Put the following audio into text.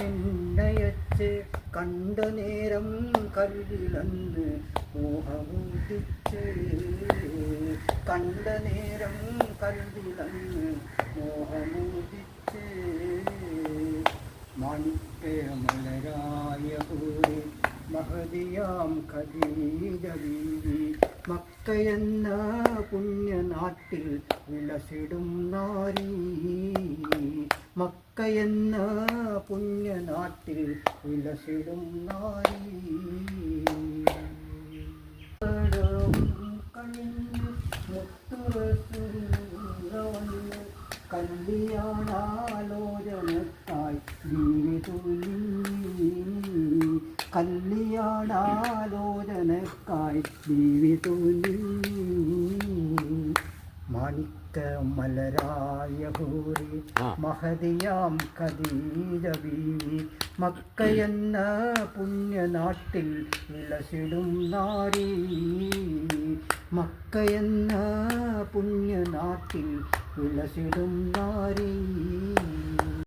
എന്നയച്ച് കണ്ട നേരം കല്ലിലന്ന് മോഹമുദിച്ച്. കണ്ട നേരം കല്ലിലന്ന് മോഹമുദിച്ച്. മണിപ്പേമലരായ പോലെ മഹതിയാം ബീവി മക്കയെന്ന പുണ്യനാട്ടിൽ വിലസിടും നാരീ. മക്കയെന്ന പുണ്യനാട്ടിൽ വിലസിടും നാരീ മുത്തുറസൂല വന്ന് കല്യാണാലോചനക്കായി ദീവി മാണിക്ക മലരായ ആ. മഹതിയാം ബീവി മക്കയെന്ന പുണ്യനാട്ടിൽ വിളസിടും നാരി. മക്കയെന്ന പുണ്യനാട്ടിൽ വിളസിടും നാരീ.